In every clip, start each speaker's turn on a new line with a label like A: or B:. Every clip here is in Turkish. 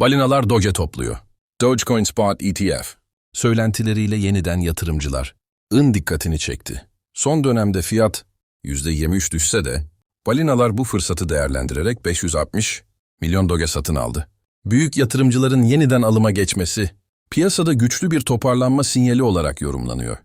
A: Balinalar Doge topluyor. Dogecoin Spot ETF. Söylentileriyle yeniden yatırımcılar. ın dikkatini çekti. Son dönemde fiyat %23 düşse de balinalar bu fırsatı değerlendirerek 560 milyon Doge satın aldı. Büyük yatırımcıların yeniden alıma geçmesi piyasada güçlü bir toparlanma sinyali olarak yorumlanıyor.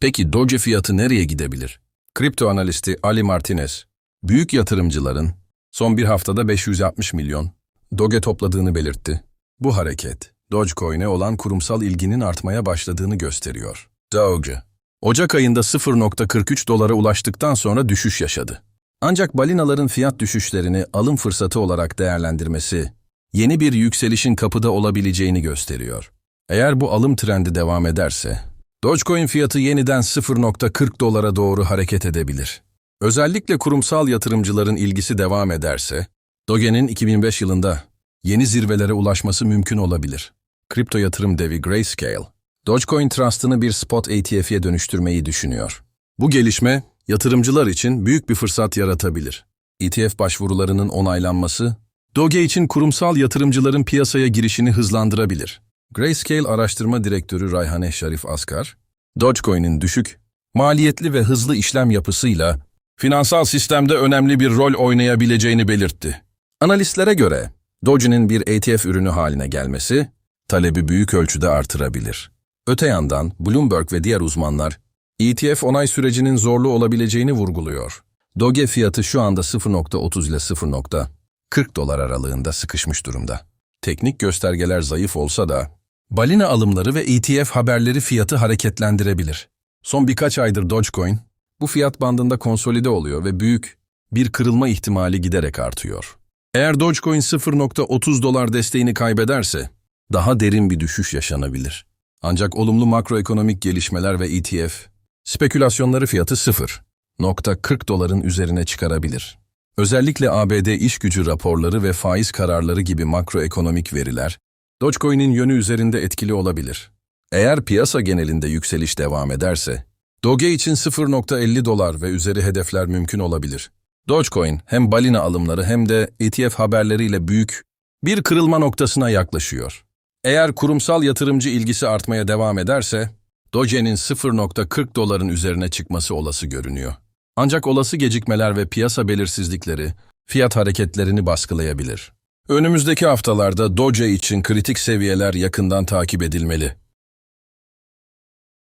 A: Peki Doge fiyatı nereye gidebilir? Kripto analisti Ali Martinez, büyük yatırımcıların son bir haftada 560 milyon Doge topladığını belirtti. Bu hareket, Dogecoin'e olan kurumsal ilginin artmaya başladığını gösteriyor. Doge, Ocak ayında 0.43 dolara ulaştıktan sonra düşüş yaşadı. Ancak balinaların fiyat düşüşlerini alım fırsatı olarak değerlendirmesi, yeni bir yükselişin kapıda olabileceğini gösteriyor. Eğer bu alım trendi devam ederse, Dogecoin fiyatı yeniden 0.40 dolara doğru hareket edebilir. Özellikle kurumsal yatırımcıların ilgisi devam ederse, Doge'nin 2005 yılında yeni zirvelere ulaşması mümkün olabilir. Kripto yatırım devi Grayscale, Dogecoin Trust'ını bir spot ETF'ye dönüştürmeyi düşünüyor. Bu gelişme, yatırımcılar için büyük bir fırsat yaratabilir. ETF başvurularının onaylanması, Doge için kurumsal yatırımcıların piyasaya girişini hızlandırabilir. Grayscale Araştırma Direktörü Rayhane Şarif Askar, Dogecoin'in düşük, maliyetli ve hızlı işlem yapısıyla finansal sistemde önemli bir rol oynayabileceğini belirtti. Analistlere göre Doge'nin bir ETF ürünü haline gelmesi talebi büyük ölçüde artırabilir. Öte yandan Bloomberg ve diğer uzmanlar ETF onay sürecinin zorlu olabileceğini vurguluyor. Doge fiyatı şu anda 0.30 ile 0.40 dolar aralığında sıkışmış durumda. Teknik göstergeler zayıf olsa da balina alımları ve ETF haberleri fiyatı hareketlendirebilir. Son birkaç aydır Dogecoin bu fiyat bandında konsolide oluyor ve büyük bir kırılma ihtimali giderek artıyor. Eğer Dogecoin 0.30 dolar desteğini kaybederse daha derin bir düşüş yaşanabilir. Ancak olumlu makroekonomik gelişmeler ve ETF spekülasyonları fiyatı 0.40 doların üzerine çıkarabilir. Özellikle ABD iş gücü raporları ve faiz kararları gibi makroekonomik veriler Dogecoin'in yönü üzerinde etkili olabilir. Eğer piyasa genelinde yükseliş devam ederse, Doge için 0.50 dolar ve üzeri hedefler mümkün olabilir. Dogecoin hem balina alımları hem de ETF haberleriyle büyük bir kırılma noktasına yaklaşıyor. Eğer kurumsal yatırımcı ilgisi artmaya devam ederse, Doge'nin 0.40 doların üzerine çıkması olası görünüyor. Ancak olası gecikmeler ve piyasa belirsizlikleri fiyat hareketlerini baskılayabilir. Önümüzdeki haftalarda Doge için kritik seviyeler yakından takip edilmeli.